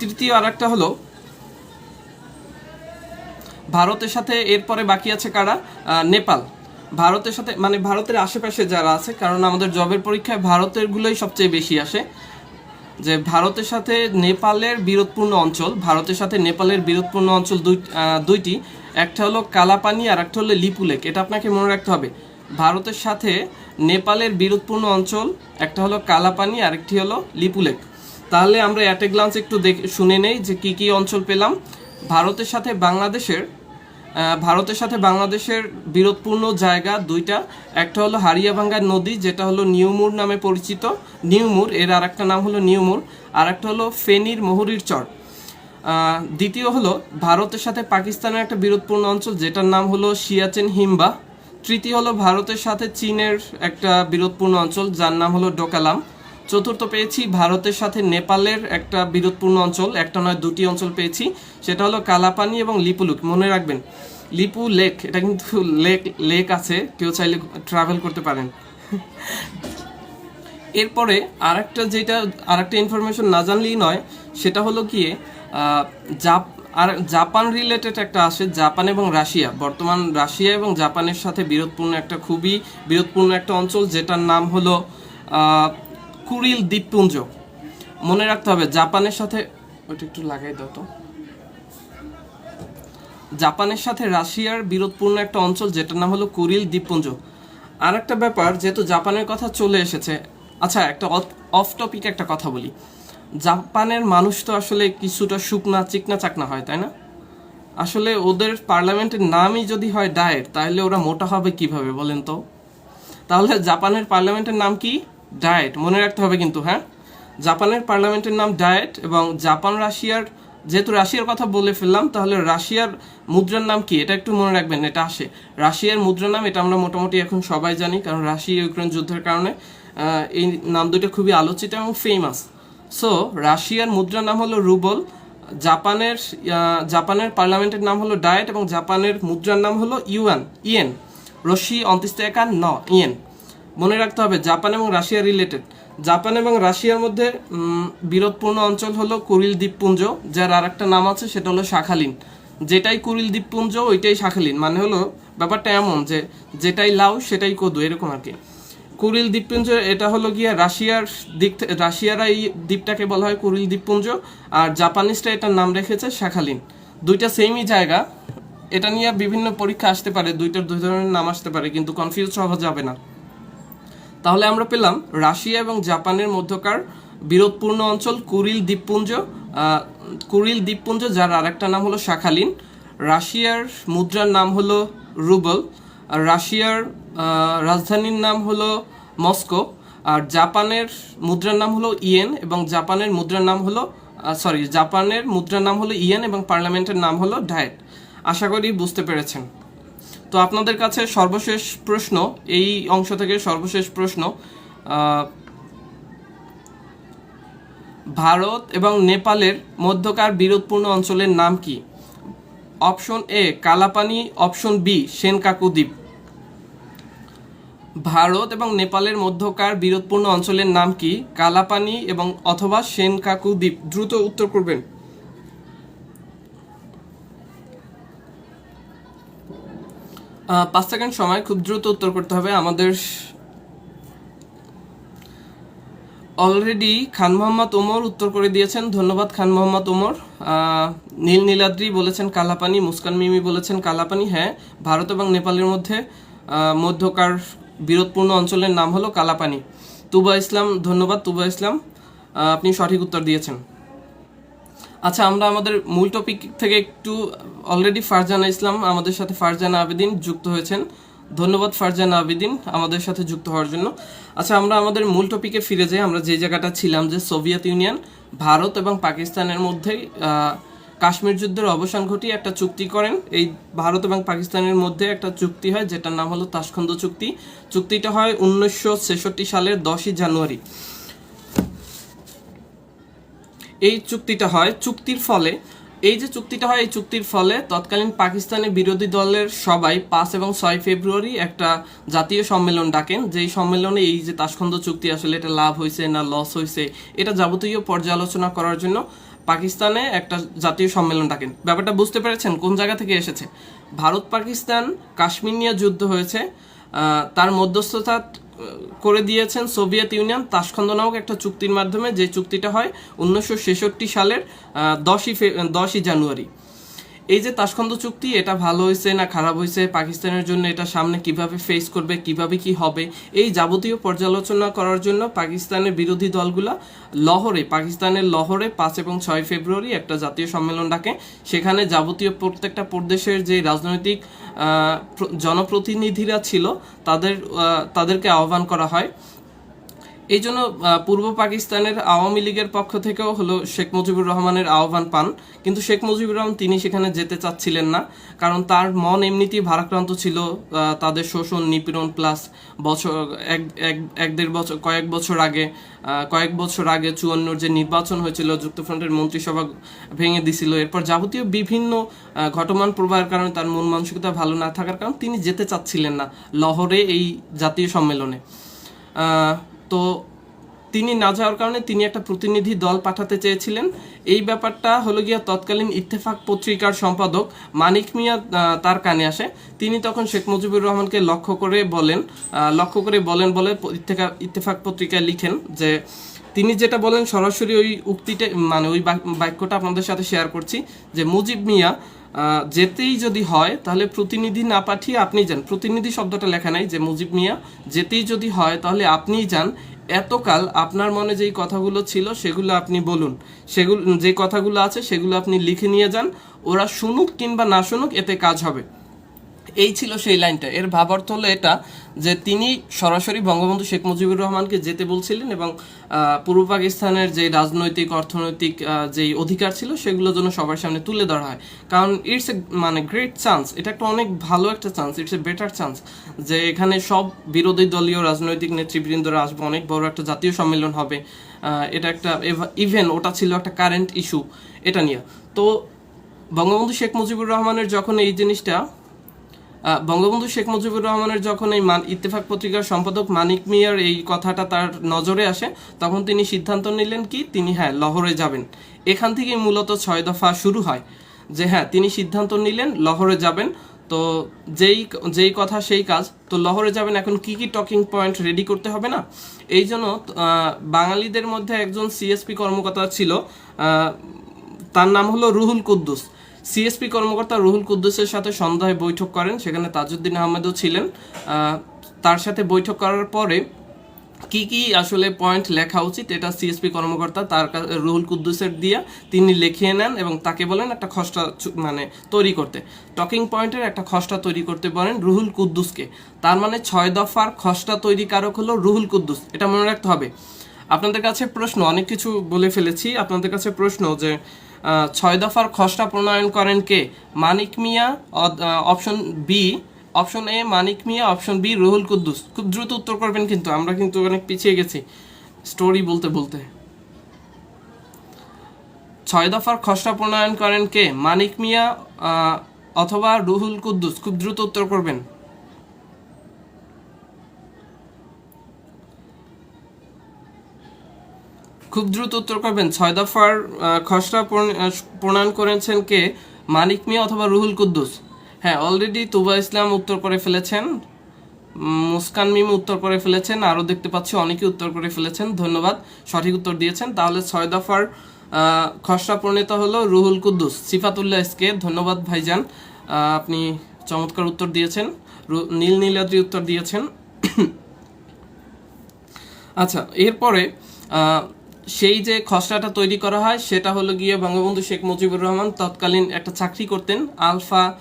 তৃতীয় আর একটা হলো, ভারতের সাথে এরপরে বাকি আছে কারা? নেপাল। ভারতের সাথে মানে ভারতের আশেপাশে যারা আছে, কারণ আমাদের জবের পরীক্ষায় ভারতের গুলোই সবচেয়ে বেশি আসে, যে ভারতের সাথে নেপালের বিরোধপূর্ণ অঞ্চল, ভারতের সাথে নেপালের বিরোধপূর্ণ অঞ্চল দুই দুইটি, একটা হলো কালাপানি আর একটা হলো লিপুলেক, এটা আপনাকে মনে রাখতে হবে। ভারতের সাথে নেপালের বিরোধপূর্ণ অঞ্চল, একটা হলো কালাপানি আর একটি হলো লিপুলেক। তাহলে আমরা অ্যাট এ গ্লান্স একটু দেখে, শুনে নেই যে কি কি অঞ্চল পেলাম। ভারতের সাথে বাংলাদেশের ভারতের সাথে বাংলাদেশের বিরোধপূর্ণ জায়গা দুইটা। একটা হলো হারিয়াভাঙ্গা নদী, যেটা হলো নিউমুর নামে পরিচিত। নিউমুর, এর আর একটা নাম হলো নিউমুর। আর একটা হলো ফেনীর মহুরির চর। দ্বিতীয় হলো ভারতের সাথে পাকিস্তানের একটা বিরোধপূর্ণ অঞ্চল, যেটার নাম হলো সিয়াচেন হিমবা তৃতীয় হলো ভারতের সাথে চীনের একটা বিরোধপূর্ণ অঞ্চল, যার নাম হলো ডোকালাম। চতুর্থ পেয়েছি ভারতের সাথে নেপালের একটা বিরোধপূর্ণ অঞ্চল একটা নয় দুটি অঞ্চল পেয়েছি। সেটা হলো কালাপানি এবং লিপুলুক মনে রাখবেন। লিপু লেক এটা কিন্তু লেক লেক আছে কেউ চাইলে ট্রাভেল করতে পারেন। এরপরে আরেকটা যেটা আরেকটা ইনফরমেশন না জানলেই নয় সেটা হলো আহ, জাপ আর জাপান রিলেটেড একটা আসে জাপান এবং রাশিয়া। বর্তমান রাশিয়া এবং জাপানের সাথে বিরোধপূর্ণ একটা খুবই বিরোধপূর্ণ একটা অঞ্চল যেটার নাম হলো কুরিল দ্বীপপুঞ্জ। মনে রাখতে হবে, জাপানের সাথে, ওইটা একটু লাগাই দাও তো। জাপানের সাথে রাশিয়ার বিরোধপূর্ণ একটা অঞ্চল, যেটার নাম হলো কুরিল দ্বীপপুঞ্জ। আর একটা ব্যাপার, যেহেতু জাপানের কথা চলে এসেছে আচ্ছা একটা অফ টপিক একটা কথা বলি। জাপানের মানুষ তো আসলে কিছুটা শুকনা, চিকনা, চাকনা হয়, তাই না? আসলে ওদের পার্লামেন্টের নামই যদি হয় ডায়েট তাহলে ওরা মোটা হবে কীভাবে বলেন তো? তাহলে জাপানের পার্লামেন্টের নাম কি? ডায়েট মনে রাখতে হবে কিন্তু হ্যাঁ? জাপানের পার্লামেন্টের নাম ডায়েট এবং জাপান রাশিয়ার, যেহেতু রাশিয়ার কথা বলে ফেললাম, তাহলে রাশিয়ার মুদ্রার নাম কি? এটা একটু মনে রাখবেন, এটা আসে। রাশিয়ার মুদ্রার নাম, এটা আমরা মোটামুটি এখন সবাই জানি, কারণ রাশিয়া ইউক্রেন যুদ্ধের কারণে এই নাম দুটো খুবই আলোচিত এবং ফেমাস সো রাশিয়ার মুদ্রার নাম হলো রুবল, জাপানের জাপানের পার্লামেন্টের নাম হলো ডায়েট এবং জাপানের মুদ্রার নাম হলো ইউএন ইয়েন। রশি অন্তিস্তেকা ন ইয়েন। মনে রাখতে হবে, জাপান এবং রাশিয়া রিলেটেড জাপান এবং রাশিয়ার মধ্যে বিরোধপূর্ণ অঞ্চল হলো কুরিল দ্বীপপুঞ্জ, যার আর একটা নাম আছে, সেটা হলো শাখালিন। যেটাই কুরিল দ্বীপপুঞ্জ, ওইটাই শাখালিন। মানে হলো, ব্যাপারটা এমন যে, যেটাই লাউ সেটাই কদু, এরকম আর কি। কুরিল দ্বীপপুঞ্জ, এটা হলো গিয়ে রাশিয়ার দিক রাশিয়ারা এই দ্বীপটাকে বলা হয় কুরিল দ্বীপপুঞ্জ, আর জাপানিজরা এটার নাম রেখেছে শাখালিন। দুইটা সেমই জায়গা। এটা নিয়ে বিভিন্ন পরীক্ষা আসতে পারে, দুইটার দুই ধরনের নাম আসতে পারে, কিন্তু কনফিউজ হওয়া যাবে না। তাহলে আমরা পেলাম রাশিয়া এবং জাপানের মধ্যকার বিরোধপূর্ণ অঞ্চল কুরিল দ্বীপপুঞ্জ। কুরিল দ্বীপপুঞ্জ, যার আরেকটা নাম হলো শাখালিন। রাশিয়ার মুদ্রার নাম হলো রুবল। রাশিয়ার রাজধানীর নাম হলো মস্কো। আর জাপানের মুদ্রার নাম হলো ইয়েন এবং জাপানের মুদ্রার নাম হলো সরি জাপানের মুদ্রার নাম হলো ইয়েন এবং পার্লামেন্টের নাম হলো ডায়েট। আশা করি বুঝতে পেরেছেন। তো আপনাদের কাছে সর্বশেষ প্রশ্ন, এই অংশ থেকে সর্বশেষ প্রশ্ন ভারত এবং নেপালের মধ্যকার বিরোধপূর্ণ অঞ্চলের নাম কি? Option A, Kalapani, option B Senkaku দ্বীপ ভারত এবং নেপালের মধ্যকার বিরোধপূর্ণ অঞ্চলের নাম কি? কালাপানি এবং অথবা সেনকাকু দ্বীপ দ্রুত উত্তর করবেন। পাঁচ সেকেন্ড সময় খুব দ্রুত উত্তর করতে হবে। আমাদের অলরেডি খান মোহাম্মদ ওমর উত্তর করে দিয়েছেন। ধন্যবাদ খান মোহাম্মদ ওমর। নীল নীলাদ্রি বলেছেন কালাপানি, মুস্কান মিমি বলেছেন কালাপানি। হ্যাঁ ভারত এবং নেপালের মধ্যে মধ্যকার বিরোধপূর্ণ অঞ্চলের নাম হলো কালাপানি। তুবা ইসলাম, ধন্যবাদ তুবা ইসলাম। আপনি সঠিক উত্তর দিয়েছেন। আচ্ছা আমরা আমাদের মূল টপিক থেকে একটু অলরেডি ফারজানা ইসলাম, আমাদের সাথে ফারজানা আবেদিন যুক্ত হয়েছেন। ধন্যবাদ ফারজানা আবেদিন আমাদের সাথে যুক্ত হওয়ার জন্য। আচ্ছা আমরা আমাদের মূল টপিকে ফিরে যাই। আমরা যে জায়গাটা ছিলাম যে সোভিয়েত ইউনিয়ন, ভারত এবং পাকিস্তানের মধ্যে কাশ্মীর যুদ্ধের অবসান ঘটিয়ে একটা চুক্তি করেন। এই ভারত এবং পাকিস্তানের মধ্যে একটা চুক্তি হয়, যেটার নাম হলো তাসখন্দ চুক্তি। চুক্তিটা হয় উনিশশো ছেষট্টি সালের দশই জানুয়ারি। এই চুক্তিটা হয়, চুক্তির ফলে, এই যে চুক্তিটা হয়, এই চুক্তির ফলে তৎকালীন পাকিস্তানের বিরোধী দলের সবাই পাঁচ এবং ছয় ফেব্রুয়ারি একটা জাতীয় সম্মেলন ডাকেন। যেই সম্মেলনে এই যে তাসখন্দ চুক্তি আসলে এটা লাভ হয়েছে না লস হয়েছে, এটা যাবতীয় পর্যালোচনা করার জন্য পাকিস্তানে একটা জাতীয় সম্মেলন ডাকেন। ব্যাপারটা বুঝতে পেরেছেন? কোন জায়গা থেকে এসেছে? ভারত পাকিস্তান কাশ্মীর নিয়ে যুদ্ধ হয়েছে তার মধ্যস্থতা করে দিয়েছেন সোভিয়েত ইউনিয়ন, তাসখন্দ নামক একটা চুক্তির মাধ্যমে, যে চুক্তিটা হয় উনিশশো ছেষট্টি সালের দশই দশই জানুয়ারি। এই যে তাসখন্দ চুক্তি, এটা ভালো হয়েছে না খারাপ হয়েছে পাকিস্তানের জন্য এটা সামনে কীভাবে ফেস করবে, কীভাবে কি হবে? এই যাবতীয় পর্যালোচনা করার জন্য পাকিস্তানের বিরোধী দলগুলা লহরে, পাকিস্তানের লহরে পাঁচ এবং ছয় ফেব্রুয়ারি একটা জাতীয় সম্মেলন ডাকে। সেখানে যাবতীয় প্রত্যেকটা প্রদেশের যে রাজনৈতিক জনপ্রতিনিধিরা ছিল, তাদের তাদেরকে আহ্বান করা হয়। এই জন্য পূর্ব পাকিস্তানের আওয়ামী লীগের পক্ষ থেকেও হলো শেখ মুজিবুর রহমানের আহ্বান পান। কিন্তু শেখ মুজিবুর রহমান, তিনি সেখানে যেতে চাচ্ছিলেন না। কারণ তার মন এমনিতেই ভারাক্রান্ত ছিল তাদের শোষণ, নিপীড়ন প্লাস বছর, এক এক দেড় বছর, কয়েক বছর আগে কয়েক বছর আগে চুয়ান্নর যে নির্বাচন হয়েছিল, যুক্তফ্রন্টের মন্ত্রিসভা ভেঙে দিছিল। এরপর যাবতীয় বিভিন্ন ঘটমান প্রবাহের কারণে তার মন মানসিকতা ভালো না থাকার কারণে তিনি যেতে চাচ্ছিলেন না লহরে এই জাতীয় সম্মেলনে। তো তিনি না যাওয়ার কারণে তিনি একটা প্রতিনিধি দল পাঠাতে চেয়েছিলেন। এই ব্যাপারটা হলো গিয়া তৎকালীন ইত্তেফাক পত্রিকার সম্পাদক মানিক মিয়া তার কানে আসে। তিনি তখন শেখ মুজিবুর রহমানকে লক্ষ্য করে বলেন লক্ষ্য করে বলেন বলে ইত্তেফাক পত্রিকায় লিখেন যে, তিনি যেটা বলেন সরাসরি ওই উক্তিটা মানে ওই বাক- বাক্যটা আপনাদের সাথে শেয়ার করছি যে, মুজিব মিয়া যেতেই যদি হয়, তাহলে প্রতিনিধি না পাঠিয়ে আপনি যান। প্রতিনিধি শব্দটা লেখা নাই, যে মুজিব মিয়া। যেতেই যদি হয়, তাহলে আপনিই যান। এতকাল আপনার মনে যেই কথাগুলো ছিল, সেগুলো আপনি বলুন। সেগুলো, যে কথাগুলো আছে, সেগুলো আপনি লিখে নিয়ে যান। ওরা শুনুক কিংবা না শুনুক, এতে কাজ হবে। এই ছিল সেই লাইনটা। এর ভাবার্থ হলো এটা যে তিনি সরাসরি বঙ্গবন্ধু শেখ মুজিবুর রহমানকে যেতে বলছিলেন এবং পূর্ব পাকিস্তানের যে রাজনৈতিক, অর্থনৈতিক যেই অধিকার ছিল সেগুলো যেন সবার সামনে তুলে ধরা হয়। কারণ ইটস এ মানে গ্রেট চান্স এটা একটা অনেক ভালো একটা chance it's a better chance যে এখানে সব বিরোধী দলীয় রাজনৈতিক নেতৃবৃন্দরা আসবে, অনেক বড় একটা জাতীয় সম্মেলন হবে এটা একটা ইভেন ওটা ছিল একটা কারেন্ট ইস্যু এটা নিয়ে। তো বঙ্গবন্ধু শেখ মুজিবুর রহমানের যখন এই জিনিসটা বঙ্গবন্ধু শেখ মুজিবুর রহমানের যখন এই মান ইত্তেফাক পত্রিকার সম্পাদক মানিক মিয়ার এই কথাটা তার নজরে আসে, তখন তিনি সিদ্ধান্ত নিলেন কি, তিনি হ্যাঁ লহরে যাবেন। এখান থেকেই মূলত ছয় দফা শুরু হয় যে হ্যাঁ তিনি সিদ্ধান্ত নিলেন, লহরে যাবেন। তো যেই যেই কথা সেই কাজ। তো লহরে যাবেন, এখন কি কি টকিং পয়েন্ট রেডি করতে হবে না? এই জন্য বাঙালিদের মধ্যে একজন সিএসপি কর্মকর্তা ছিল তার নাম হলো রুহুল কুদ্দুস। সিএসপি কর্মকর্তা রুহুল কুদ্দুসের সাথে সন্ধ্যায় বৈঠক করেন, সেখানে তাজউদ্দিন আহমেদও ছিলেন। তার সাথে বৈঠক করার পরে কি কি আসলে পয়েন্ট লেখা উচিত এটা সিএসপি কর্মকর্তা তার রুহুল কুদ্দুসের দিয়া তিনি লিখিয়ে নেন এবং তাকে বলেন একটা খসড়া মানে তৈরি করতে। টকিং পয়েন্টের একটা খসড়া তৈরি করতে বলেন রুহুল কুদ্দুসকে। তার মানে ছয় দফার খসড়া তৈরি কারক হলো রুহুল কুদ্দুস। এটা মনে রাখতে হবে। আপনাদের কাছে প্রশ্ন, অনেক কিছু বলে ফেলেছি। আপনাদের কাছে প্রশ্ন যে ছয় দফার খসড়া প্রণয়ন করেন কে? Manik Mia option B option A Manik Mia option B Ruhul Quddus. খুব দ্রুত উত্তর করবেন কিন্তু, আমরা কিন্তু অনেক পিছিয়ে গেছি। স্টোরি বলতে বলতে। ছয় দফার খসড়া প্রণয়ন করেন কে? মানিক মিয়া অথবা রুহুল কুদ্দুস। খুব দ্রুত উত্তর করবেন। খুব দ্রুত উত্তর করবেন। ছয় দফার খসড়া প্রণয়ন করেছেন কে? মানিক মিয়া অথবা রুহুল কুদ্দুস? হ্যাঁ অলরেডি তুবা ইসলাম উত্তর করে ফেলেছেন। মুস্কান মিম উত্তর করে ফেলেছেন। আরও দেখতে পাচ্ছি অনেকেই উত্তর করে ফেলেছেন। ধন্যবাদ। সঠিক উত্তর দিয়েছেন। তাহলে ছয় দফার খসড়া প্রণেতা হলো রুহুল কুদ্দুস। সিফাতুল্লাহ এসকে, ধন্যবাদ ভাইজান। আপনি চমৎকার উত্তর দিয়েছেন। নীল নীলাদ্রি উত্তর দিয়েছেন। আচ্ছা এরপরে সেই যে খসড়াটা তৈরি করা হয়, সেটা হলো গিয়ে বঙ্গবন্ধু শেখ মুজিবুর রহমান তৎকালীন একটা চাকরি করতেন, আলফা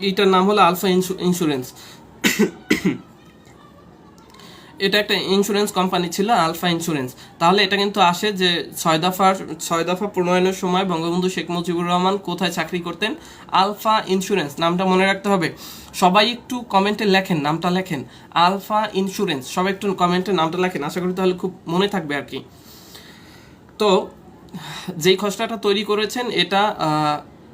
এটার নাম হলো আলফা ইন্সু- ইন্স্যুরেন্স। এটা একটা ইন্স্যুরেন্স কোম্পানি ছিল, আলফা ইন্স্যুরেন্স। তাহলে এটা কিন্তু আসে যে ছয় দফার, ছয় দফা প্রণয়নের সময় বঙ্গবন্ধু শেখ মুজিবুর রহমান কোথায় চাকরি করতেন? আলফা ইন্স্যুরেন্স, নামটা মনে রাখতে হবে। সবাই একটু কমেন্টে লেখেন, নামটা লেখেন। আলফা ইন্স্যুরেন্স, সবাই একটু কমেন্টে নামটা লেখেন। আশা করি তাহলে খুব মনে থাকবে আর কি। তো যেই খসড়াটা তৈরি করেছেন, এটা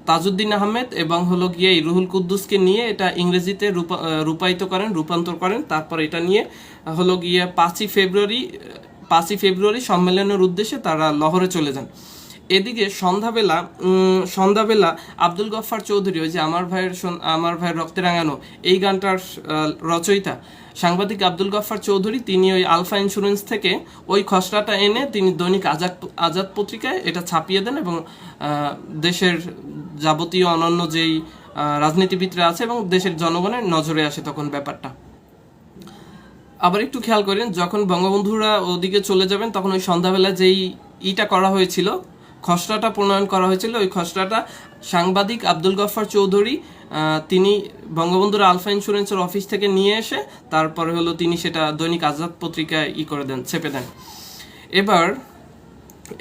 তাজউদ্দিন আহমেদ এবং হলো গিয়ে এই রুহুল কুদ্দুসকে নিয়ে এটা ইংরেজিতে রূপা- রূপায়িত করেন, রূপান্তর করেন। তারপর এটা নিয়ে হলো গিয়ে পাঁচই ফেব্রুয়ারি পাঁচই ফেব্রুয়ারি সম্মেলনের উদ্দেশ্যে তারা লহরে চলে যান। এদিকে সন্ধ্যাবেলা সন্ধ্যাবেলা আব্দুল গফফার চৌধুরী, ওই যে আমার ভাইয়ের আমার ভাইয়ের রক্তে রাঙানো, এই গানটার রচয়িতা সাংবাদিক আব্দুল গফফার চৌধুরী, তিনি ওই আলফা ইন্স্যুরেন্স থেকে ওই খসড়াটা এনে তিনি দৈনিক আজাদ আজাদ পত্রিকায় এটা ছাপিয়ে দেন এবং দেশের যাবতীয় অনন্য যেই রাজনীতিবিদরা আছে এবং দেশের জনগণের নজরে আসে তখন ব্যাপারটা। আবার একটু খেয়াল করেন, যখন বঙ্গবন্ধুরা ওদিকে চলে যাবেন, তখন ওই সন্ধ্যাবেলা যেই ইটা করা হয়েছিল খসড়াটা প্রণয়ন করা হয়েছিল। ওই খসড়াটা সাংবাদিক আব্দুল গফফার চৌধুরী তিনি বঙ্গবন্ধুর আলফা ইন্স্যুরেন্সের অফিস থেকে নিয়ে এসে তারপরে হলো তিনি সেটা দৈনিক আজাদ পত্রিকায় ই করে দেন, ছেপে দেন। এবার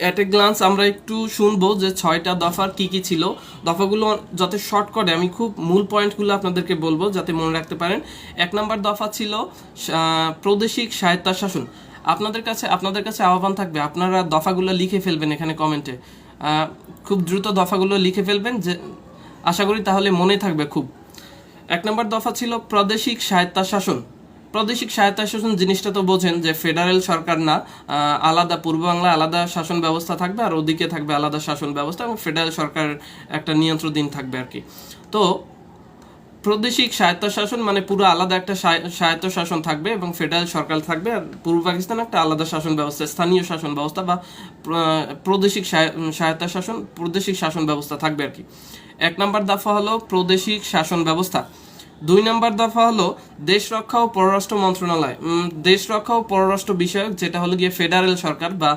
অ্যাট এ গ্লান্স আমরা একটু শুনব যে ছয়টা দফার কি কি ছিল। দফাগুলো যাতে শর্ট করে আমি খুব মূল পয়েন্টগুলো আপনাদেরকে বলব যাতে মনে রাখতে পারেন। এক নম্বর দফা ছিল প্রাদেশিক স্বায়ত্তশাসন। আপনাদের কাছে আপনাদের কাছে আহ্বান থাকবে, আপনারা দফাগুলো লিখে ফেলবেন এখানে কমেন্টে। খুব দ্রুত দফাগুলো লিখে ফেলবেন যে, আশা করি তাহলে মনে থাকবে খুব। এক নম্বর দফা ছিল প্রাদেশিক স্বায়ত্তশাসন। প্রাদেশিক স্বায়ত্তশাসন জিনিসটা তো বোঝেন যে, ফেডারেল সরকার না আলাদা পূর্ব বাংলা আলাদা শাসন ব্যবস্থা থাকবে আর ওদিকে থাকবে আলাদা শাসন ব্যবস্থা এবং ফেডারেল সরকার একটা নিয়ন্ত্রণাধীন থাকবে আর কি। তো প্রাদেশিক স্বায়ত্তশাসন মানে পুরো আলাদা একটা স্বায়- স্বায়ত্তশাসন থাকবে এবং ফেডারেল সরকার থাকবে আর পূর্ব পাকিস্তান একটা আলাদা শাসন ব্যবস্থা, স্থানীয় শাসন ব্যবস্থা বা প্র- প্রাদেশিক স্বায়- স্বায়ত্তশাসন, প্রাদেশিক শাসন ব্যবস্থা থাকবে আর কি। এক নম্বর দফা হলো প্রাদেশিক শাসন ব্যবস্থা। দুই নম্বর দফা হলো দেশ রক্ষা ও পররাষ্ট্র মন্ত্রণালয়। দেশ রক্ষা ও পররাষ্ট্র বিষয়ক যেটা হলো গিয়ে ফেডারেল সরকার বা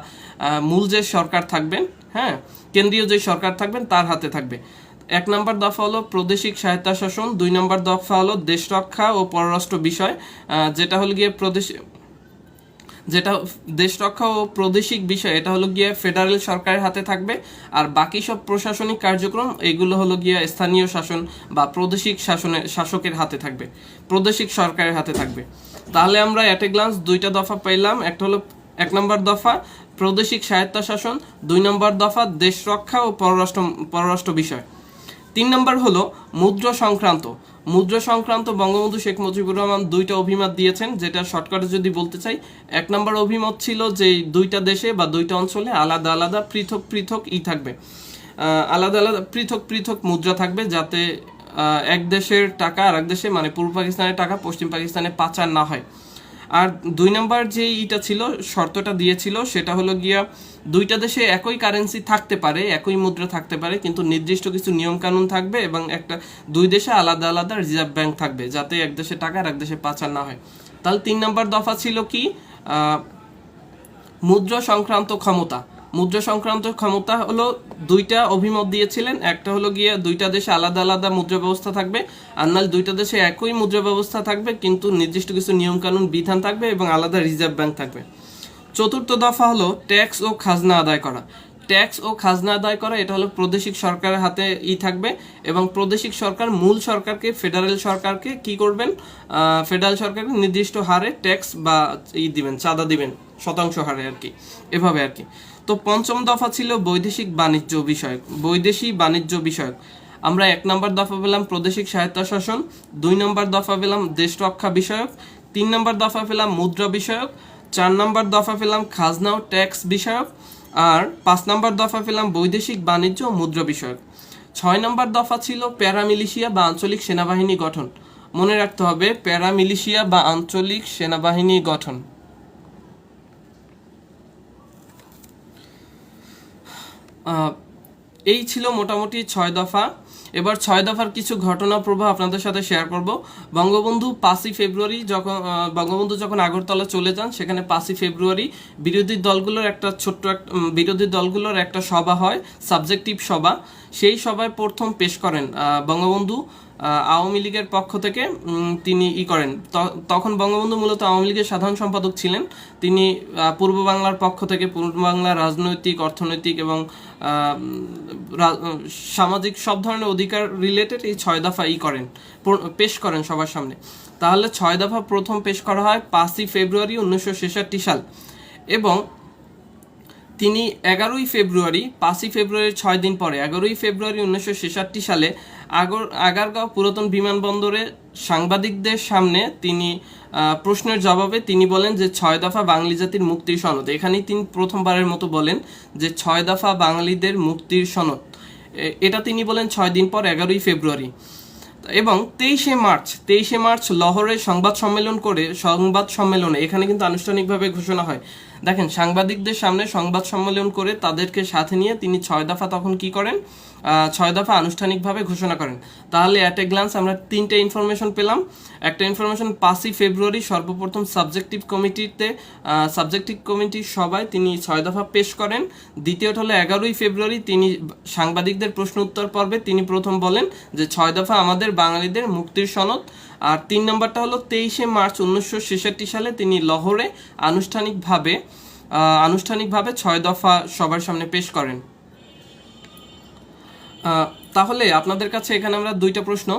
মূল যে সরকার থাকবেন হ্যাঁ কেন্দ্রীয় যে সরকার থাকবেন তার হাতে থাকবে। এক নম্বর দফা হলো প্রাদেশিক স্বায়ত্তশাসন দুই নম্বর দফা হলো দেশ রক্ষা ও পররাষ্ট্র বিষয় যেটা হলো গিয়ে প্রদেশ, যেটা দেশ রক্ষা ও প্রাদেশিক বিষয়, এটা হলো গিয়ে ফেডারেল সরকারের হাতে থাকবে, আর বাকি সব প্রশাসনিক কার্যক্রম, এগুলো হলো গিয়ে স্থানীয় শাসন বা প্রাদেশিক শাসনের শাসকের হাতে থাকবে, প্রাদেশিক সরকারের হাতে থাকবে। তাহলে আমরা অ্যাট এ গ্লান্স দুইটা দফা পাইলাম, একটা হলো এক নম্বর দফা, প্রাদেশিক স্বায়ত্তশাসন দুই নম্বর দফা দেশ রক্ষা ও পররাষ্ট্র পররাষ্ট্র বিষয়। তিন নম্বর হলো মুদ্রা সংক্রান্ত। মুদ্রা সংক্রান্ত বঙ্গবন্ধু শেখ মুজিবুর রহমান দুইটা অভিমত দিয়েছেন, যেটা শর্টকাটে যদি বলতে চাই, এক নম্বর অভিমত ছিল যে দুইটা দেশে বা দুইটা অঞ্চলে আলাদা আলাদা পৃথক পৃথক ই থাকবে। আলাদা আলাদা পৃথক পৃথক মুদ্রা থাকবে যাতে এক দেশের টাকা আর এক দেশে মানে পূর্ব পাকিস্তানের টাকা পশ্চিম পাকিস্তানে পাচার না হয়। আর দুই নম্বর যে ইটা ছিল, শর্তটা দিয়েছিল, সেটা হলো গিয়া দুইটা দেশে একই কারেন্সি থাকতে পারে, একই মুদ্রা থাকতে পারে, কিন্তু নির্দিষ্ট কিছু নিয়ম কানুন থাকবে এবং একটা দুই দেশে আলাদা আলাদা রিজার্ভ ব্যাংক থাকবে, যাতে এক দেশে টাকা আর এক দেশে পাচার না হয়। তাহলে তিন নম্বর দফা ছিল কি? মুদ্রা সংক্রান্ত ক্ষমতা। মুদ্রা সংক্রান্ত ক্ষমতা হলো দুইটা অভিমত দিয়েছিলেন, একটা হলো গিয়ে দুইটা দেশে আলাদা আলাদা মুদ্রা ব্যবস্থা থাকবে, আর নাহলে দুইটা দেশে একই মুদ্রা ব্যবস্থা থাকবে, কিন্তু নির্দিষ্ট কিছু নিয়মকানুন বিধান থাকবে এবং আলাদা রিজার্ভ ব্যাংক থাকবে। চতুর্থ দফা হলো ট্যাক্স ও খাজনা আদায় করা। ট্যাক্স ও খাজনা আদায় করা, এটা হলো প্রাদেশিক সরকারের হাতে ই থাকবে এবং প্রাদেশিক সরকার মূল সরকারকে, ফেডারেল সরকারকে কি করবেন? ফেডারেল সরকারকে নির্দিষ্ট হারে ট্যাক্স বা ই দিবেন, চাঁদা দিবেন, শতাংশ হারে আর কি, এভাবে আর কি। তো পঞ্চম দফা ছিল বৈদেশিক বাণিজ্য বিষয়ক বৈদেশিক বাণিজ্য বিষয়ক। আমরা এক নম্বর দফা পেলাম প্রাদেশিক স্বায়ত্তশাসন দুই নম্বর দফা পেলাম দেশ রক্ষা বিষয়ক, তিন নম্বর দফা পেলাম মুদ্রা বিষয়ক চার নম্বর দফা পেলাম খাজনা ও ট্যাক্স বিষয়ক, আর পাঁচ নম্বর দফা পেলাম বৈদেশিক বাণিজ্য ও মুদ্রা বিষয়ক। ছয় নম্বর দফা ছিল প্যারামিলিশিয়া বা আঞ্চলিক সেনাবাহিনী গঠন। মনে রাখতে হবে, প্যারামিলিশিয়া বা আঞ্চলিক সেনাবাহিনী গঠন। এই ছিল মোটামুটি ছয় দফা। এবার ছয় দফার কিছু ঘটনা প্রবাহ আপনাদের সাথে শেয়ার করব। বঙ্গবন্ধু পাঁচই ফেব্রুয়ারি যখন বঙ্গবন্ধু যখন আগরতলা চলে যান, সেখানে পাঁচই ফেব্রুয়ারি বিরোধী দলগুলোর একটা ছোট্ট বিরোধী দলগুলোর একটা সভা হয় সাবজেক্টিভ সভা। সেই সভায় প্রথম পেশ করেন বঙ্গবন্ধু আওয়ামী লীগের পক্ষ থেকে তিনি ই করেন। তখন বঙ্গবন্ধু মূলত আওয়ামী লীগের সাধারণ সম্পাদক ছিলেন। তিনি পূর্ব বাংলার পক্ষ থেকে পূর্ব বাংলার রাজনৈতিক, অর্থনৈতিক এবং সামাজিক সব ধরনের অধিকার রিলেটেড এই ছয় দফা ই করেন পেশ করেন সবার সামনে। তাহলে ছয় দফা প্রথম পেশ করা হয় পাঁচই ফেব্রুয়ারি উনিশশো ছেষট্টি সাল। এবং তিনি এগারোই ফেব্রুয়ারি, পাঁচই ফেব্রুয়ারির ছয় দিন পরে, এগারোই ফেব্রুয়ারি উনিশশো ছেষট্টি সালে আগর আগারগাঁও পুরাতন বিমানবন্দরে সাংবাদিকদের সামনে তিনি প্রশ্নের জবাবে তিনি বলেন যে ছয় দফা বাঙালি জাতির মুক্তির সনদ। এখানেই তিনি প্রথমবারের মতো বলেন যে ছয় দফা বাঙালিদের মুক্তির সনদ। এটা তিনি বলেন ছয় দিন পর এগারোই ফেব্রুয়ারি। এবং তেইশে মার্চ তেইশে মার্চ লাহোরে সংবাদ সম্মেলন করে সংবাদ সম্মেলনে, এখানে কিন্তু আনুষ্ঠানিকভাবে ঘোষণা হয় দেখেন, সাংবাদিকদের সামনে সংবাদ সম্মেলন করে তাদেরকে সাথে নিয়ে তিনি ছয় দফা তখন কি করেন? ছয় দফা আনুষ্ঠানিকভাবে ঘোষণা করেন। তাহলে অ্যাট এ গ্লান্স আমরা তিনটে ইনফরমেশন পেলাম। একটা ইনফরমেশন পাঁচই ফেব্রুয়ারি সর্বপ্রথম সাবজেক্টিভ কমিটিতে সাবজেক্টিভ কমিটির সবাই তিনি ছয় দফা পেশ করেন। দ্বিতীয়টা হলো এগারোই ফেব্রুয়ারি তিনি সাংবাদিকদের প্রশ্ন উত্তর পর্বে তিনি প্রথম বলেন যে, ছয় দফা আমাদের বাঙালিদের মুক্তির সনদ। আর তিন নম্বরটা হলো তেইশে মার্চ উনিশশো ছেষট্টি সালে তিনি লাহোরে আনুষ্ঠানিকভাবে আনুষ্ঠানিকভাবে ছয় দফা সবার সামনে পেশ করেন। তাহলে আপনাদের কাছে এখানে আমরা দুইটা প্রশ্ন।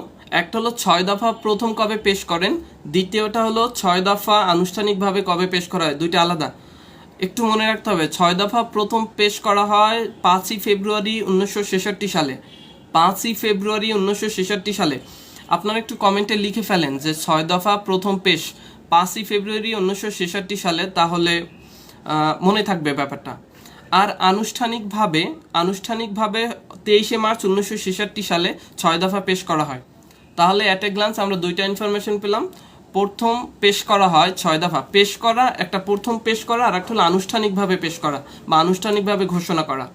একটা হলো ছয় দফা প্রথম কবে পেশ করেন? দ্বিতীয়টা হলো ছয় দফা আনুষ্ঠানিকভাবে কবে পেশ করা হয়? দুইটা আলাদা। একটু মনে রাখতে হবে, ছয় দফা প্রথম পেশ করা হয় পাঁচই ফেব্রুয়ারি উনিশশো ছেষট্টি সালে। পাঁচই ফেব্রুয়ারি উনিশশো ছেষট্টি সালে। আপনারা একটু কমেন্টে লিখে ফেলেন যে ছয় দফা প্রথম পেশ পাঁচই ফেব্রুয়ারি উনিশশো ছেষট্টি সালে, তাহলে মনে থাকবে ব্যাপারটা। আর আনুষ্ঠানিকভাবে আনুষ্ঠানিকভাবে তেইশে মার্চ উনিশশো ছেষট্টি সালে ছয় দফা পেশ করা হয়। তাহলে অ্যাট এ গ্লান্স আমরা দুইটা ইনফরমেশন পেলাম। প্রথম পেশ করা হয় ছয় দফা। পেশ করা, একটা প্রথম পেশ করা, আর একটা হলো আনুষ্ঠানিকভাবে পেশ করা বা আনুষ্ঠানিকভাবে ঘোষণা করা।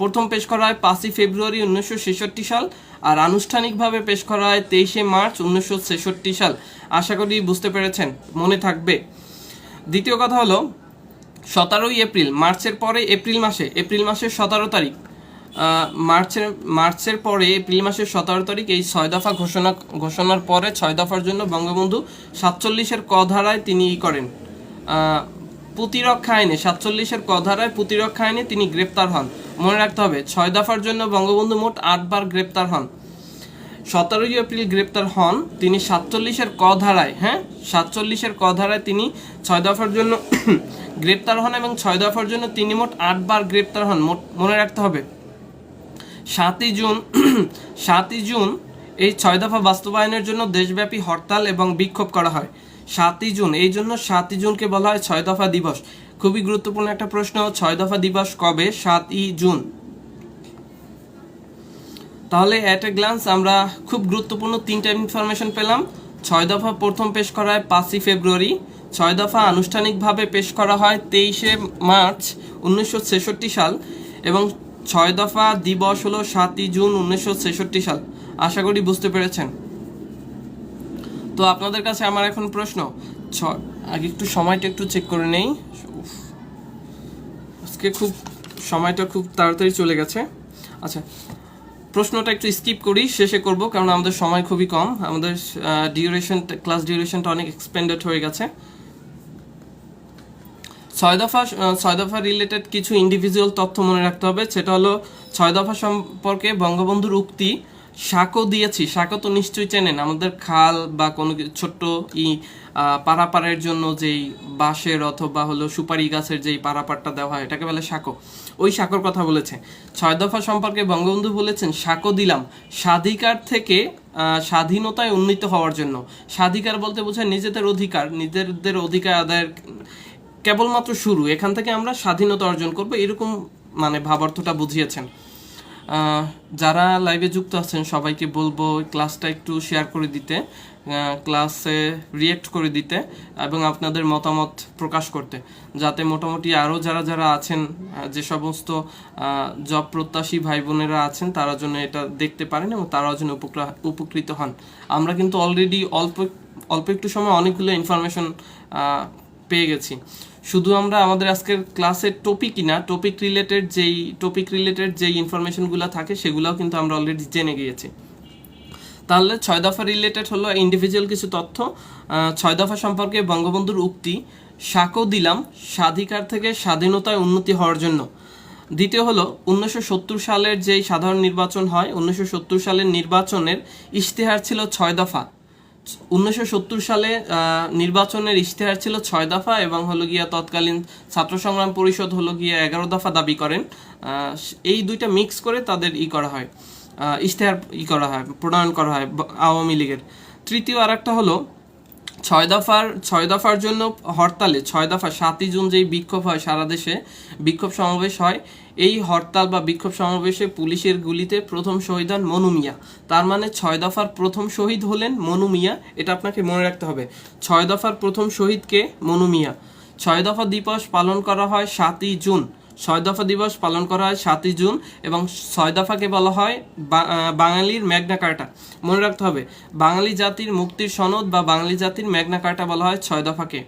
প্রথম পেশ করা হয় পাঁচই ফেব্রুয়ারি উনিশশো ছেষট্টি সাল আর আনুষ্ঠানিকভাবে পেশ করা হয় তেইশে মার্চ উনিশশো ছেষট্টি সাল। আশা করি বুঝতে পেরেছেন, মনে থাকবে। দ্বিতীয় কথা হলো, সতেরোই এপ্রিল, মার্চের পরে এপ্রিল মাসে, এপ্রিল মাসের সতেরো তারিখ। মার্চের মার্চের পরে এপ্রিল মাসের সতেরো তারিখ, এই ছয় দফা ঘোষণা, ঘোষণার পরে ছয় দফার জন্য বঙ্গবন্ধু সাতচল্লিশের ক ধারায় তিনি ই করেন। প্রতিরক্ষা আইনে সাতচল্লিশের ক ধারায় প্রতিরক্ষা আইনে তিনি গ্রেপ্তার হন। মনে রাখতে হবে, ছয় দফার জন্য বঙ্গবন্ধু মোট আটবার গ্রেপ্তার হন। সতেরোই এপ্রিল গ্রেপ্তার হন তিনি সাতচল্লিশের ক ধারায় হ্যাঁ? সাতচল্লিশের ক ধারায় তিনি ছয় দফার জন্য গ্রেপ্তার হন এবং ছয় দফার জন্য তিনি মোট আটবার গ্রেপ্তার হন। মোট, মনে রাখতে হবে, সাতই জুন সাতই জুন এই ছয় দফা বাস্তবায়নের জন্য দেশব্যাপী হরতাল এবং বিক্ষোভ করা হয়। সাতই জুন। এই জন্য সাতই জুনকে বলা হয় ছয় দফা দিবস। খুবই গুরুত্বপূর্ণ একটা প্রশ্ন, ছয় দফা দিবস কবে? সাতই জুন। তাহলে অ্যাট এ গ্লান্স আমরা খুব গুরুত্বপূর্ণ তিনটা ইনফরমেশন পেলাম। ছয় দফা প্রথম পেশ করা হয় পাঁচই ফেব্রুয়ারি। ছয় দফা আনুষ্ঠানিকভাবে পেশ করা হয় তেইশে মার্চ উনিশশো ছেষট্টি সাল এবং ছয় দফা দিবস হলো সাতই জুন উনিশশো ছেষট্টি সাল। আশা করি বুঝতে পেরেছেন। তো আপনাদের কাছে আমার এখন প্রশ্ন, ছ- আগে একটু সময়টা একটু চেক করে নেই। আজকে খুব সময়টা খুব তাড়াতাড়ি চলে গেছে। আচ্ছা প্রশ্নটা একটু স্কিপ করি, শেষে করব, কারণ আমাদের সময় খুবই কম। আমাদের ডিউরেশন ক্লাস ডিউরেশনটা অনেক এক্সপেন্ডেড হয়ে গেছে। ছয় দফা ছয় দফা রিলেটেড কিছু ইন্ডিভিজুয়াল তথ্য মনে রাখতে হবে। সেটা হলো, ছয় দফা সম্পর্কে বঙ্গবন্ধুর উক্তি সাঁকো দিয়েছি সাঁকো তো নিশ্চয়ই চেনেন। আমাদের খাল বা কোনো ছোট্ট ই পারাপারের জন্য যেই বাঁশের অথবা হলো সুপারি গাছের যেই পারাপারটা দেওয়া হয়, এটাকে বলে সাঁকো ওই সাঁকোর কথা বলেছে। ছয় দফা সম্পর্কে বঙ্গবন্ধু বলেছেন সাঁকো দিলাম। স্বাধিকার থেকে স্বাধীনতায় উন্নীত হওয়ার জন্য। স্বাধিকার বলতে বোঝায় নিজেদের অধিকার নিজেদের অধিকার আদায়ের কেবলমাত্র শুরু। এখান থেকে আমরা স্বাধীনতা অর্জন করব, এরকম মানে ভাবার্থটা বুঝিয়েছেন। যারা লাইভে যুক্ত আছেন, সবাইকে বলব ক্লাসটা একটু শেয়ার করে দিতে ক্লাসে রিয়েক্ট করে দিতে এবং আপনাদের মতামত প্রকাশ করতে। যাতে মোটামুটি আরও যারা যারা আছেন যে সমস্ত জব প্রত্যাশী ভাই বোনেরা আছেন, তারা জন্য এটা দেখতে পারেন এবং তারাও যেন উপকৃত হন। আমরা কিন্তু অলরেডি অল্প অল্প একটু সময় অনেকগুলো ইনফরমেশন পেয়ে গেছি। শুধু আমরা আমাদের আজকের ক্লাসের টপিকই না টপিক রিলেটেড যেই টপিক রিলেটেড যেই ইনফরমেশনগুলো থাকে সেগুলোও কিন্তু আমরা অলরেডি জেনে গিয়েছি। তাহলে ছয় দফা রিলেটেড হলো ইন্ডিভিজুয়াল কিছু তথ্য ছয় দফা সম্পর্কে বঙ্গবন্ধুর উক্তি, সাঁকো দিলাম স্বাধিকার থেকে স্বাধীনতায় উন্নতি হওয়ার জন্য। দ্বিতীয় হলো উনিশশো সত্তর সালের যেই সাধারণ নির্বাচন হয়, উনিশশো সত্তর সালের নির্বাচনের ইশতেহার ছিল ছয় দফা। উনিশশো সত্তর সালে নির্বাচনের ইশতেহার ছিল ছয় দফা এবং হলো গিয়া তৎকালীন ছাত্র সংগ্রাম পরিষদ হলো গিয়া এগারো দফা দাবি করেন। এই দুইটা মিক্স করে তাদের ই করা হয় ইশতেহার ই করা হয়, প্রণয়ন করা হয় আওয়ামী লীগের। তৃতীয় আর একটা হলো ছয় দফার ছয় দফার জন্য হরতালে, ছয় দফা, সাতই জুন যেই বিক্ষোভ হয় সারা দেশে, বিক্ষোভ সমাবেশ হয়। এই হরতাল বা বিক্ষোভ সমাবেশে পুলিশের গুলিতে প্রথম শহীদ হন মনু মিয়া। তার মানে ছয় দফার প্রথম শহীদ হলেন মনু মিয়া, এটা আপনাকে মনে রাখতে হবে। ছয় দফার প্রথম শহীদকে মনু মিয়া। ছয় দফা দিবস পালন করা হয় সাতই জুন। ছয় দফা দিবস পালন করা হয় সাতই জুন এবং ছয় দফাকে বলা হয় বাঙালির ম্যাগনা কার্টা মনে রাখতে হবে, বাঙালি জাতির মুক্তির সনদ বা বাঙালি জাতির ম্যাগনা কার্টা বলা হয় ছয় দফাকে।